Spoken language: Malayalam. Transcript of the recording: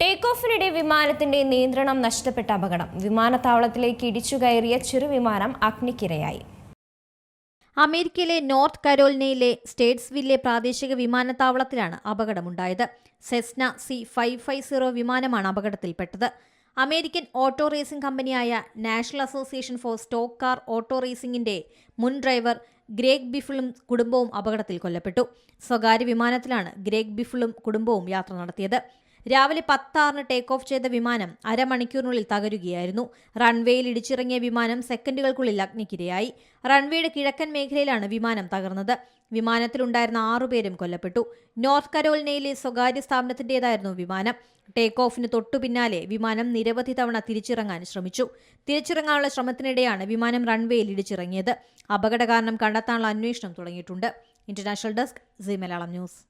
ടേക്ക് ഓഫിനിടെ വിമാനത്തിന്റെ നിയന്ത്രണം നഷ്ടപ്പെട്ട അപകടം. വിമാനത്താവളത്തിലേക്ക് ഇടിച്ചു കയറിയ ചെറുവിമാനം അഗ്നിക്കിരയായി. അമേരിക്കയിലെ നോർത്ത് കരോലിനയിലെ സ്റ്റേറ്റ്സ്വില്ലെ പ്രാദേശിക വിമാനത്താവളത്തിലാണ് അപകടമുണ്ടായത്. Cessna C five five zero വിമാനമാണ് അപകടത്തിൽപ്പെട്ടത്. അമേരിക്കൻ ഓട്ടോ റേസിംഗ് കമ്പനിയായ national association for stock car auto റേസിംഗിന്റെ മുൻ ഡ്രൈവർ ഗ്രേഗ് ബിഫിളും കുടുംബവും അപകടത്തിൽ കൊല്ലപ്പെട്ടു. സ്വകാര്യ വിമാനത്തിലാണ് ഗ്രേഗ് ബിഫിളും കുടുംബവും യാത്ര നടത്തിയത്. രാവിലെ പത്താറിന് ടേക്ക് ഓഫ് ചെയ്ത വിമാനം അരമണിക്കൂറിനുള്ളിൽ തകരുകയായിരുന്നു. റൺവേയിൽ ഇടിച്ചിറങ്ങിയ വിമാനം സെക്കൻഡുകൾക്കുള്ളിൽ അഗ്നിക്കിരയായി. റൺവേയുടെ കിഴക്കൻ മേഖലയിലാണ് വിമാനം തകർന്നത്. വിമാനത്തിലുണ്ടായിരുന്ന ആറുപേരും കൊല്ലപ്പെട്ടു. നോർത്ത് കരോലിനയിലെ സ്വകാര്യ സ്ഥാപനത്തിന്റേതായിരുന്നു വിമാനം. ടേക്ക് ഓഫിന് തൊട്ടു പിന്നാലെ വിമാനം നിരവധി തവണ തിരിച്ചിറങ്ങാൻ ശ്രമിച്ചു. തിരിച്ചിറങ്ങാനുള്ള ശ്രമത്തിനിടെയാണ് വിമാനം റൺവേയിൽ ഇടിച്ചിറങ്ങിയത്. അപകട കാരണം കണ്ടെത്താനുള്ള അന്വേഷണം തുടങ്ങിയിട്ടുണ്ട്. International desk C Malayalam news